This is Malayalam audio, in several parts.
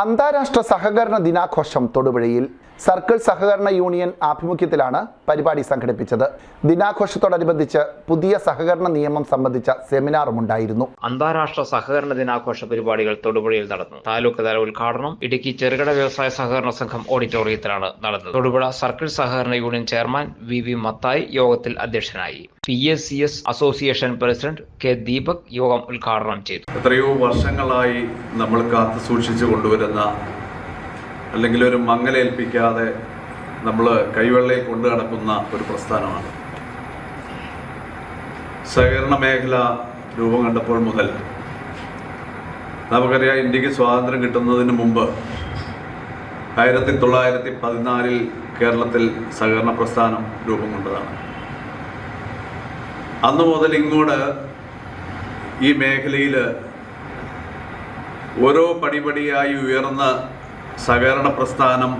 അന്താരാഷ്ട്ര സഹകരണ ദിനാഘോഷം തൊടുപുഴയിൽ. സർക്കിൾ സഹകരണ യൂണിയൻ ആഭിമുഖ്യത്തിലാണ് പരിപാടി സംഘടിപ്പിച്ചത്. ദിനാഘോഷത്തോടനുബന്ധിച്ച് പുതിയ സഹകരണ നിയമം സംബന്ധിച്ച സെമിനാറും ഉണ്ടായിരുന്നു. അന്താരാഷ്ട്ര സഹകരണ ദിനാഘോഷ പരിപാടികൾ തൊടുപുഴയിൽ നടന്നു. താലൂക്ക് തല ഉദ്ഘാടനം ഇടുക്കി ചെറുകിട വ്യവസായ സഹകരണ സംഘം ഓഡിറ്റോറിയത്തിലാണ് നടന്നത്. തൊടുപുഴ സർക്കിൾ സഹകരണ union chairman V V Mathai യോഗത്തിൽ അധ്യക്ഷനായി. P S C S association president K Deepak യോഗം ഉദ്ഘാടനം ചെയ്തു. എത്രയോ വർഷങ്ങളായി നമ്മൾ കാത്തു സൂക്ഷിച്ചു കൊണ്ടുവരുന്ന അല്ലെങ്കിൽ ഒരു മങ്ങലേൽപ്പിക്കാതെ നമ്മൾ കൈവെള്ളയിൽ കൊണ്ടു നടക്കുന്ന ഒരു പ്രസ്ഥാനമാണ്. സഹകരണ മേഖല രൂപം കണ്ടപ്പോൾ മുതൽ നമുക്കറിയാം ഇന്ത്യയ്ക്ക് സ്വാതന്ത്ര്യം കിട്ടുന്നതിന് മുമ്പ് ആയിരത്തി തൊള്ളായിരത്തി പതിനാലിൽ കേരളത്തിൽ സഹകരണ പ്രസ്ഥാനം രൂപം കൊണ്ടതാണ്. അന്ന് മുതൽ ഇങ്ങോട്ട് ഈ മേഖലയിൽ ഓരോ പടിപടിയായി ഉയർന്ന സഹകരണ പ്രസ്ഥാനം.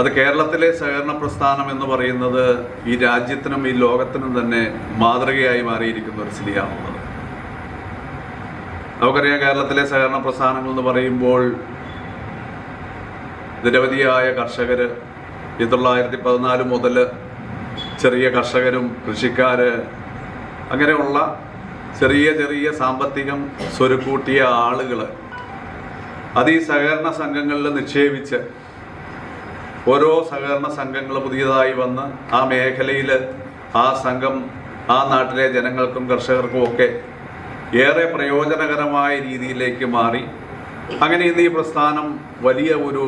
അത് കേരളത്തിലെ സഹകരണ പ്രസ്ഥാനം എന്ന് പറയുന്നത് ഈ രാജ്യത്തിനും ഈ ലോകത്തിനും തന്നെ മാതൃകയായി മാറിയിരിക്കുന്ന ഒരു സ്ഥിതിയാണുള്ളത്. നമുക്കറിയാം കേരളത്തിലെ സഹകരണ പ്രസ്ഥാനങ്ങൾ എന്ന് പറയുമ്പോൾ നിരവധിയായ കർഷകർ ഈ തൊള്ളായിരത്തി പതിനാല് മുതൽ ചെറിയ കർഷകരും കൃഷിക്കാർ അങ്ങനെയുള്ള ചെറിയ ചെറിയ സാമ്പത്തികം സ്വരുക്കൂട്ടിയ ആളുകൾ അത് ഈ സഹകരണ സംഘങ്ങളിൽ നിക്ഷേപിച്ച് ഓരോ സഹകരണ സംഘങ്ങൾ പുതിയതായി വന്ന് ആ മേഖലയിൽ ആ സംഘം ആ നാട്ടിലെ ജനങ്ങൾക്കും കർഷകർക്കും ഒക്കെ ഏറെ പ്രയോജനകരമായ രീതിയിലേക്ക് മാറി. അങ്ങനെ ഇന്ന് ഈ പ്രസ്ഥാനം വലിയ ഒരു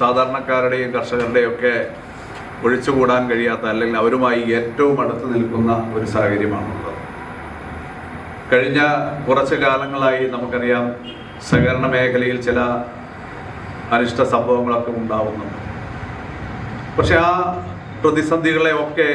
സാധാരണക്കാരുടെയും കർഷകരുടെയും ഒക്കെ ഒഴിച്ചുകൂടാൻ കഴിയാത്ത അല്ലെങ്കിൽ അവരുമായി ഏറ്റവും അടുത്ത് നിൽക്കുന്ന ഒരു സാഹചര്യമാണുള്ളത്. കഴിഞ്ഞ കുറച്ച് കാലങ്ങളായി നമുക്കറിയാം സഹകരണ മേഖലയിൽ ചില അനിഷ്ട സംഭവങ്ങളൊക്കെ ഉണ്ടാവുന്നുണ്ട്. പക്ഷെ ആ പ്രതിസന്ധികളെ ഒക്കെ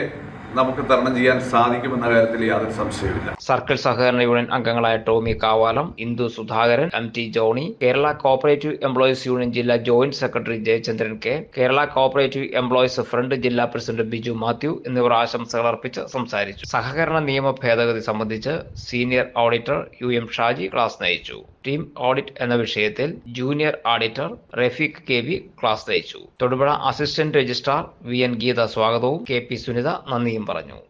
നമുക്ക് തരണം ചെയ്യാൻ സാധിക്കുമെന്ന കാര്യത്തിൽ യാതൊരു സംശയവുമില്ല. സർക്കിൾ സഹകരണ യൂണിയൻ അംഗങ്ങളായ Tomy Kavalam Indu Sudhakaran M T Johny Kerala cooperative employees union ജില്ലാ joint secretary Jayachandran K Kerala cooperative employees front ജില്ലാ പ്രസിഡന്റ് ബിജു മാത്യു എന്നിവർ ആശംസകൾ അർപ്പിച്ച് സംസാരിച്ചു. സഹകരണ നിയമ ഭേദഗതി സംബന്ധിച്ച് senior auditor U M Shaji class നയിച്ചു. ടീം ഓഡിറ്റ് എന്ന വിഷയത്തിൽ junior auditor Rafeeq K V class നയിച്ചു. Thodupuzha assistant registrar V N Geetha സ്വാഗതവും കെ പി സുനിത നന്ദിയും പറഞ്ഞു